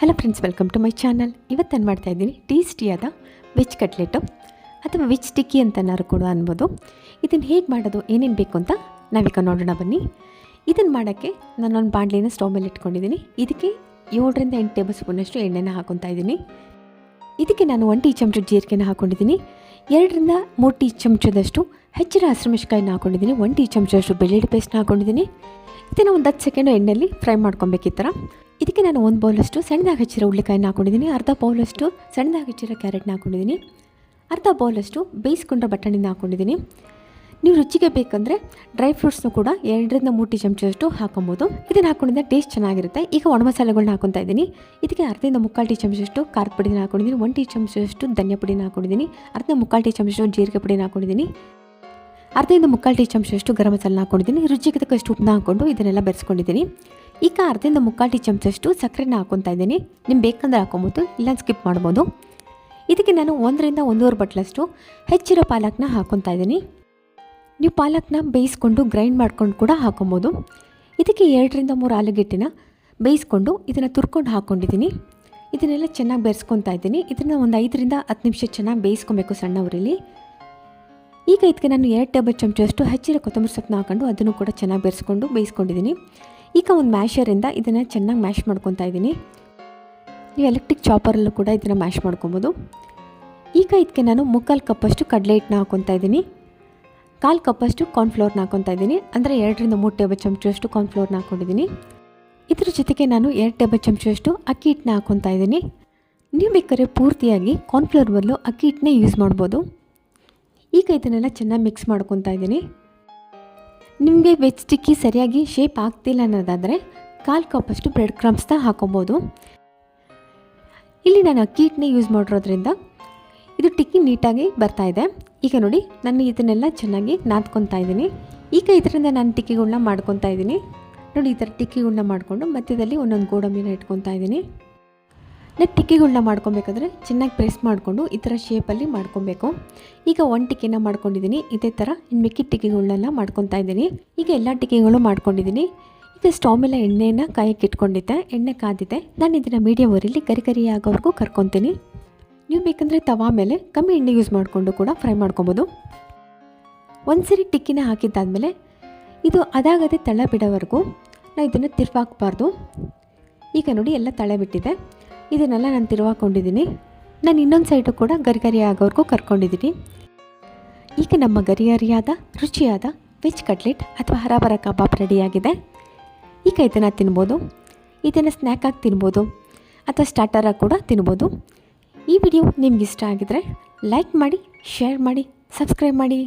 Hello friends welcome to my channel ಇವತ್ತು ನಾನು ಮಾಡ್ತಾ ಇದ್ದೀನಿ? ಟೇಸ್ಟಿಯಾದ ವೆಜ್ ಕಟ್ಲೆಟು ಅಥವಾ ವೆಜ್ ಟಿಕ್ಕಿ ಅಂತನಾರು ಕೂಡ ಅನ್ಬೋದು. ಇದನ್ನು ಹೇಗೆ ಮಾಡೋದು, ಏನೇನು ಬೇಕು ಅಂತ ನಾವೀಗ ನೋಡೋಣ ಬನ್ನಿ. ಇದನ್ನು ಮಾಡೋಕ್ಕೆ ನಾನೊಂದು ಬಾಣಲಿನ ಸ್ಟವ್ ಮೇಲೆ ಇಟ್ಕೊಂಡಿದ್ದೀನಿ. ಇದಕ್ಕೆ ಏಳರಿಂದ ಎಂಟು ಟೇಬಲ್ ಸ್ಪೂನಷ್ಟು ಎಣ್ಣೆನ ಹಾಕೊತಾ ಇದ್ದೀನಿ. ಇದಕ್ಕೆ ನಾನು ಒಂದು ಟೀ ಚಮಚ ಜೀರಿಗೆನ ಹಾಕ್ಕೊಂಡಿದ್ದೀನಿ ಎರಡರಿಂದ ಮೂರು ಟೀ ಚಮಚದಷ್ಟು ಹೆಚ್ಚಿನ ಹಸಿರು ಮೆಣಸಿಕಾಯಿನ ಹಾಕ್ಕೊಂಡಿದ್ದೀನಿ ಒಂದು ಟೀ ಚಮಚದಷ್ಟು ಬೆಳ್ಳುಳ್ಳಿ ಪೇಸ್ಟ್ನ ಹಾಕ್ಕೊಂಡಿದ್ದೀನಿ ಇದನ್ನು ಒಂದು ಹತ್ತು ಸೆಕೆಂಡು ಎಣ್ಣೆಯಲ್ಲಿ ಫ್ರೈ ಮಾಡ್ಕೊಬೇಕು ಇದಕ್ಕೆ ನಾನು ಒಂದು ಬೌಲಷ್ಟು ಸಣ್ಣದಾಗಿ ಹಚ್ಚಿರೋ ಉಳ್ಳಿಕಾಯಿನ ಹಾಕ್ಕೊಂಡಿದ್ದೀನಿ ಅರ್ಧ ಬೌಲಷ್ಟು ಸಣ್ಣದಾಗಿ ಹಚ್ಚಿರೋ ಕ್ಯಾರೆಟ್ನ ಹಾಕ್ಕೊಂಡಿದ್ದೀನಿ ಅರ್ಧ ಬೌಲಷ್ಟು ಬೇಯಿಸ್ಕೊಂಡ ಬಟಾಣಿನ ಹಾಕ್ಕೊಂಡಿದ್ದೀನಿ ನೀವು ರುಚಿಗೆ ಬೇಕಂದರೆ ಡ್ರೈ ಫ್ರೂಟ್ಸ್ನು ಕೂಡ ಎರಡರಿಂದ ಮೂರು ಟೀ ಚಮಚದಷ್ಟು ಹಾಕೊಬೋದು. ಇದನ್ನು ಹಾಕ್ಕೊಂಡಿದ್ದೆ ಟೇಸ್ಟ್ ಚೆನ್ನಾಗಿರುತ್ತೆ. ಈಗ ಒಣ ಮಸಾಲೆಗಳನ್ನ ಹಾಕೊತಾ ಇದ್ದೀನಿ. ಇದಕ್ಕೆ ಅರ್ಧದಿಂದ ಮುಕ್ಕಾಲು ಟೀ ಚಮಚದಷ್ಟು ಖಾರದ ಪುಡಿನ ಹಾಕೊಂಡಿದ್ದೀನಿ, ಒಂದು ಟೀ ಚಮಚದಷ್ಟು ಧನಿಯಾ ಪುಡಿನ ಹಾಕೊಂಡಿದ್ದೀನಿ, ಅರ್ಧ ಮುಕ್ಕಾಲು ಟೀ ಚಮಚದಷ್ಟು ಜೀರಿಗೆ ಪುಡಿನ ಹಾಕೊಂಡಿದ್ದೀನಿ, ಅರ್ಧದಿಂದ ಮುಕ್ಕಾಲು ಟೀ ಚಮಚದಷ್ಟು ಗರಂ ಮಸಾಲ ಹಾಕೊಂಡಿದ್ದೀನಿ. ರುಚಿಗೆ ತಕ್ಕಷ್ಟು ಉಪ್ಪನ್ನ ಹಾಕ್ಕೊಂಡು ಇದನ್ನೆಲ್ಲ ಬೆರೆಸ್ಕೊಂಡಿದ್ದೀನಿ. ಈಗ ಅರ್ಧದಿಂದ ಮುಕ್ಕಾಲು ಟೀ ಚಮಚದಷ್ಟು ಸಕ್ಕರೆನ ಹಾಕೊತಾ ಇದ್ದೀನಿ. ನಿಮ್ಗೆ ಬೇಕಂದ್ರೆ ಹಾಕೊಬೋದು, ಇಲ್ಲ ಸ್ಕಿಪ್ ಮಾಡ್ಬೋದು. ಇದಕ್ಕೆ ನಾನು ಒಂದರಿಂದ ಒಂದೂವರೆ ಬಟ್ಲಷ್ಟು ಹೆಚ್ಚಿರೋ ಪಾಲಕ್ನ ಹಾಕೊತಾ ಇದ್ದೀನಿ. ನೀವು ಪಾಲಕ್ನ ಬೇಯಿಸ್ಕೊಂಡು ಗ್ರೈಂಡ್ ಮಾಡ್ಕೊಂಡು ಕೂಡ ಹಾಕೊಬೋದು. ಇದಕ್ಕೆ ಎರಡರಿಂದ ಮೂರು ಆಲೂಗೆಡ್ಡೆನ ಬೇಯಿಸ್ಕೊಂಡು ಇದನ್ನು ತುರ್ಕೊಂಡು ಹಾಕ್ಕೊಂಡಿದ್ದೀನಿ ಇದನ್ನೆಲ್ಲ ಚೆನ್ನಾಗಿ ಬೆರೆಸ್ಕೊತಾ ಇದ್ದೀನಿ. ಇದನ್ನು ಒಂದು ಐದರಿಂದ ಹತ್ತು ನಿಮಿಷ ಚೆನ್ನಾಗಿ ಬೇಯಿಸ್ಕೊಬೇಕು ಸಣ್ಣ ಉರಿಲಿ. ಈಗ ಇದಕ್ಕೆ ನಾನು ಎರಡು ಟೇಬಲ್ ಚಮಚಷ್ಟು ಹೆಚ್ಚಿರೋ ಕೊತ್ತಂಬರಿ ಸೊಪ್ಪನ್ನ ಹಾಕೊಂಡು ಅದನ್ನು ಕೂಡ ಚೆನ್ನಾಗಿ ಬೆರೆಸ್ಕೊಂಡು ಬೇಯಿಸ್ಕೊಂಡಿದ್ದೀನಿ. ಈಗ ಒಂದು ಮ್ಯಾಶರಿಂದ ಇದನ್ನು ಚೆನ್ನಾಗಿ ಮ್ಯಾಶ್ ಮಾಡ್ಕೊತಾ ಇದ್ದೀನಿ. ನೀವು ಎಲೆಕ್ಟ್ರಿಕ್ ಚಾಪರಲ್ಲೂ ಕೂಡ ಇದನ್ನು ಮ್ಯಾಶ್ ಮಾಡ್ಕೊಬೋದು. ಈಗ ಇದಕ್ಕೆ ನಾನು ಮುಕ್ಕಾಲು ಕಪ್ಪಷ್ಟು ಕಡಲೆ ಹಿಟ್ಟನ್ನ ಹಾಕೊತಾ ಇದ್ದೀನಿ. ಕಾಲು ಕಪ್ಪಷ್ಟು ಕಾರ್ನ್ಫ್ಲೋರ್ನ ಹಾಕೊತಾ ಇದ್ದೀನಿ. ಅಂದರೆ ಎರಡರಿಂದ ಮೂರು ಟೇಬಲ್ ಚಮಚದಷ್ಟು ಕಾರ್ನ್ಫ್ಲೋರ್ನ ಹಾಕೊಂಡಿದ್ದೀನಿ ಇದ್ರ ಜೊತೆಗೆ ನಾನು ಎರಡು ಟೇಬಲ್ ಚಮಚಷ್ಟು ಅಕ್ಕಿ ಹಿಟ್ಟನ್ನ ಹಾಕೊತಾ ಇದ್ದೀನಿ. ನೀವು ಬೇಕಾದ್ರೆ ಪೂರ್ತಿಯಾಗಿ ಕಾರ್ನ್ಫ್ಲೋರ್ ಬದಲು ಅಕ್ಕಿ ಹಿಟ್ಟನ್ನೇ ಯೂಸ್ ಮಾಡ್ಬೋದು. ಈಗ ಇದನ್ನೆಲ್ಲ ಚೆನ್ನಾಗಿ ಮಿಕ್ಸ್ ಮಾಡ್ಕೊತಾ ಇದ್ದೀನಿ. ನಿಮಗೆ ವೆಜ್ ಟಿಕ್ಕಿ ಸರಿಯಾಗಿ ಶೇಪ್ ಆಗ್ತಿಲ್ಲ ಅನ್ನೋದಾದರೆ ಕಾಲು ಕಪ್ಪಷ್ಟು ಬ್ರೆಡ್ ಕ್ರಮ್ಸ್ನ ಹಾಕೊಬೋದು. ಇಲ್ಲಿ ನಾನು ಅಕ್ಕಿ ಹಿಟ್ಟನ್ನೇ ಯೂಸ್ ಮಾಡಿರೋದ್ರಿಂದ ಇದು ಟಿಕ್ಕಿ ನೀಟಾಗಿ ಬರ್ತಾ ಇದೆ. ಈಗ ನೋಡಿ, ನಾನು ಇದನ್ನೆಲ್ಲ ಚೆನ್ನಾಗಿ ನಾದ್ಕೊತಾ ಇದ್ದೀನಿ. ಈಗ ಇದರಿಂದ ನಾನು ಟಿಕ್ಕಿಗಳನ್ನ ಮಾಡ್ಕೊತಾ ಇದ್ದೀನಿ. ನೋಡಿ, ಈ ಥರ ಟಿಕ್ಕಿಗಳನ್ನ ಮಾಡಿಕೊಂಡು ಮಧ್ಯದಲ್ಲಿ ಒಂದೊಂದು ಗೋಡಂಬಿನ ಇಟ್ಕೊತಾ ಇದ್ದೀನಿ. ಟಿಕ್ಕಿಗಳನ್ನ ಮಾಡ್ಕೊಬೇಕಾದ್ರೆ ಚೆನ್ನಾಗಿ ಪ್ರೆಸ್ ಮಾಡಿಕೊಂಡು ಈ ಥರ ಶೇಪಲ್ಲಿ ಮಾಡ್ಕೊಬೇಕು. ಈಗ ಒಂದು ಟಿಕ್ಕಿನ ಮಾಡ್ಕೊಂಡಿದ್ದೀನಿ, ಇದೇ ಥರ ಇನ್ನು ಮಿಕ್ಕಿದ ಟಿಕ್ಕಿಗಳನ್ನೆಲ್ಲ ಮಾಡ್ಕೊತಾ ಇದ್ದೀನಿ. ಈಗ ಎಲ್ಲ ಟಿಕ್ಕಿಗಳು ಮಾಡ್ಕೊಂಡಿದ್ದೀನಿ. ಈಗ ಸ್ಟವ್ ಮೇಲೆ ಎಣ್ಣೆನ ಕಾಯಕ್ಕೆ ಇಟ್ಕೊಂಡಿದ್ದೆ, ಎಣ್ಣೆ ಕಾದಿದೆ. ನಾನು ಇದನ್ನು ಮೀಡಿಯಮ್ ಊರಲ್ಲಿ ಕರಿ ಕರಿ ಆಗೋವರೆಗೂ ಕರ್ಕೊತೀನಿ. ನೀವು ಬೇಕಂದರೆ ತವಾ ಮೇಲೆ ಕಮ್ಮಿ ಎಣ್ಣೆ ಯೂಸ್ ಮಾಡಿಕೊಂಡು ಕೂಡ ಫ್ರೈ ಮಾಡ್ಕೊಬೋದು. ಒಂದು ಸರಿ ಟಿಕ್ಕಿನ ಹಾಕಿದ್ದಾದಮೇಲೆ ಇದು ಅದಾಗದೆ ತಳ ಬಿಡೋವರೆಗೂ ನಾವು ಇದನ್ನು ತಿರ್ಪಾಕ್ಬಾರ್ದು ಈಗ ನೋಡಿ ಎಲ್ಲ ತಳೆ ಬಿಟ್ಟಿದೆ. ಇದನ್ನೆಲ್ಲ ನಾನು ತಿರುವಾಕೊಂಡಿದ್ದೀನಿ. ನಾನು ಇನ್ನೊಂದು ಸೈಡು ಕೂಡ ಗರಿಗರಿ ಆಗೋವರೆಗೂ ಕರ್ಕೊಂಡಿದ್ದೀನಿ. ಈಗ ನಮ್ಮ ಗರಿಗರಿಯಾದ, ರುಚಿಯಾದ ವೆಜ್ ಕಟ್ಲೆಟ್ ಅಥವಾ ಹರಾಬರ ಕಬಾಬ್ ರೆಡಿಯಾಗಿದೆ ಈಗ ಇದನ್ನು ತಿನ್ಬೋದು. ಇದನ್ನು ಸ್ನ್ಯಾಕಾಗಿ ತಿನ್ಬೋದು. ಅಥವಾ ಸ್ಟಾರ್ಟರಾಗಿ ಕೂಡ ತಿನ್ಬೋದು. ಈ ವಿಡಿಯೋ ನಿಮಗಿಷ್ಟ ಆಗಿದರೆ ಲೈಕ್ ಮಾಡಿ ಶೇರ್ ಮಾಡಿ ಸಬ್ಸ್ಕ್ರೈಬ್ ಮಾಡಿ.